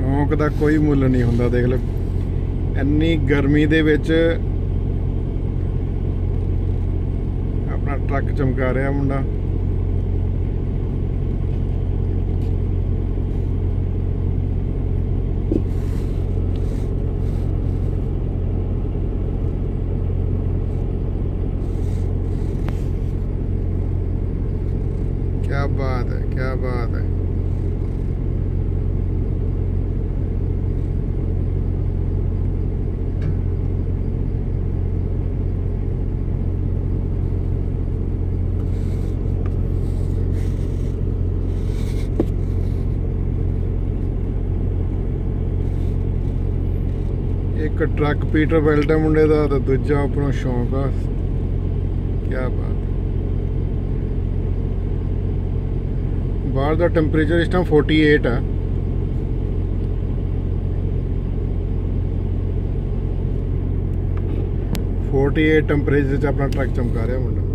ਸ਼ੌਂਕ ਦਾ ਕੋਈ ਮੁੱਲ ਨਹੀਂ ਹੁੰਦਾ ਦੇਖ ਲਓ ਇੰਨੀ ਗਰਮੀ ਦੇ ਵਿੱਚ ਆਪਣਾ ਟਰੱਕ ਚਮਕਾ ਰਿਹਾ ਮੁੰਡਾ क्या बात है क्या बात है ਇੱਕ ਟਰੱਕ ਪੀਟਰ ਬੈਲਟ ਹੈ ਮੁੰਡੇ ਦਾ ਤੇ ਦੂਜਾ ਆਪਣਾ ਸ਼ੌਂਕ ਆ। ਕੀ ਬਾਤ। ਬਾਹਰ ਦਾ ਟੈਂਪਰੇਚਰ ਇਸ ਟਾਈਮ 48 ਆ। ਫੋਰਟੀ ਏਟ ਟੈਂਪਰੇਚਰ 'ਚ ਆਪਣਾ ਟਰੱਕ ਚਮਕਾ ਰਿਹਾ ਮੁੰਡਾ।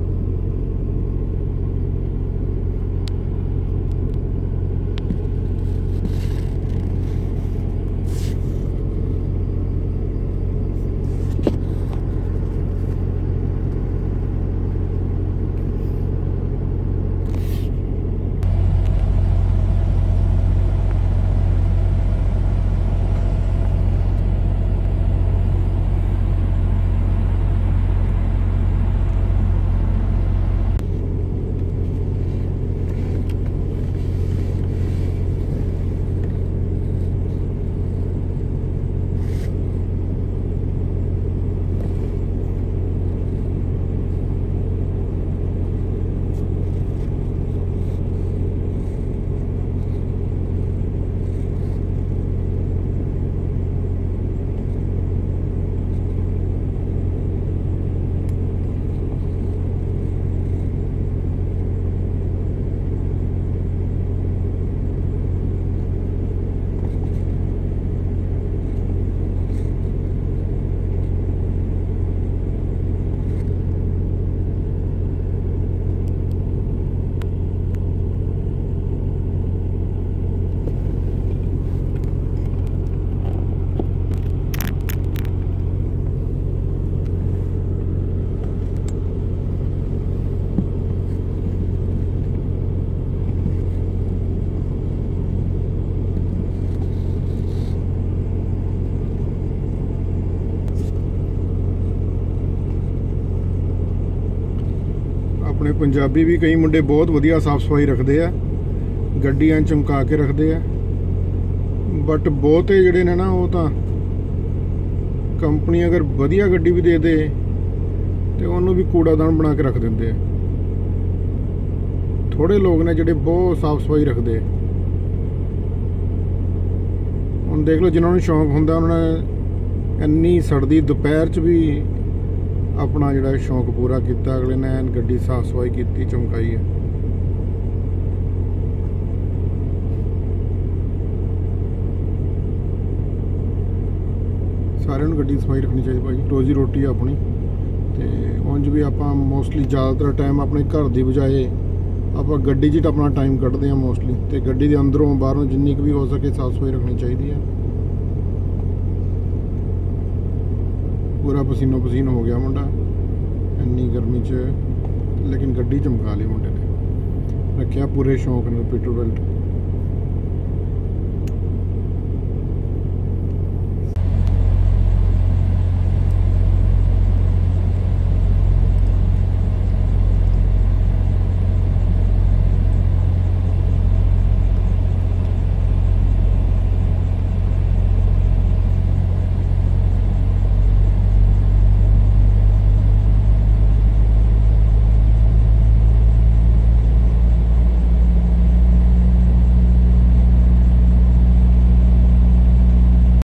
ਆਪਣੇ ਪੰਜਾਬੀ ਵੀ ਕਈ ਮੁੰਡੇ ਬਹੁਤ ਵਧੀਆ ਸਾਫ਼ ਸਫ਼ਾਈ ਰੱਖਦੇ ਆ, ਗੱਡੀਆਂ ਚਮਕਾ ਕੇ ਰੱਖਦੇ ਆ। ਬਟ ਬਹੁਤੇ ਜਿਹੜੇ ਨੇ ਨਾ, ਉਹ ਤਾਂ ਕੰਪਨੀ ਅਗਰ ਵਧੀਆ ਗੱਡੀ ਵੀ ਦੇ ਦੇ, ਤੇ ਉਹਨੂੰ ਵੀ ਕੂੜਾਦਾਨ ਬਣਾ ਕੇ ਰੱਖ ਦਿੰਦੇ ਆ। ਥੋੜੇ ਲੋਕ ਨੇ ਜਿਹੜੇ ਬਹੁਤ ਸਾਫ਼ ਸਫ਼ਾਈ ਰੱਖਦੇ ਆ। ਹੁਣ ਦੇਖ ਲਓ, ਜਿਨ੍ਹਾਂ ਨੂੰ ਸ਼ੌਂਕ ਹੁੰਦਾ, ਉਹਨਾਂ ਨੇ ਇੰਨੀ ਸੜਦੀ ਦੁਪਹਿਰ 'ਚ ਵੀ ਆਪਣਾ ਜਿਹੜਾ ਸ਼ੌਂਕ ਪੂਰਾ ਕੀਤਾ, ਅਗਲੇ ਨੇ ਐਨ ਗੱਡੀ ਸਾਫ਼ ਸਫ਼ਾਈ ਕੀਤੀ, ਚਮਕਾਈ ਹੈ। ਸਾਰਿਆਂ ਨੂੰ ਗੱਡੀ ਸਫ਼ਾਈ ਰੱਖਣੀ ਚਾਹੀਦੀ ਭਾਈ, ਰੋਜ਼ੀ ਰੋਟੀ ਆਪਣੀ। ਤੇ ਉਂਝ ਵੀ ਆਪਾਂ ਮੋਸਟਲੀ ਜ਼ਿਆਦਾਤਰ ਟਾਈਮ ਆਪਣੇ ਘਰ ਦੀ ਬਜਾਏ ਆਪਾਂ ਗੱਡੀ 'ਚ ਆਪਣਾ ਟਾਈਮ ਕੱਢਦੇ ਹਾਂ ਮੋਸਟਲੀ ਤੇ ਗੱਡੀ ਦੇ ਅੰਦਰੋਂ ਬਾਹਰੋਂ ਜਿੰਨੀ ਕੁ ਵੀ ਹੋ ਸਕੇ ਸਾਫ਼ ਸਫ਼ਾਈ ਰੱਖਣੀ ਚਾਹੀਦੀ ਹੈ। ਪੂਰਾ ਪਸੀਨੋ ਪਸੀਨ ਹੋ ਗਿਆ ਮੁੰਡਾ। ਇੰਨੀ ਗਰਮੀ 'ਚ, ਲੇਕਿਨ ਗੱਡੀ ਚਮਕਾ ਲਈ ਮੁੰਡੇ ਨੇ। ਰੱਖਿਆ ਪੂਰੇ ਸ਼ੌਂਕ ਨਾਲ ਪੀਟਰ ਬੈਲਟ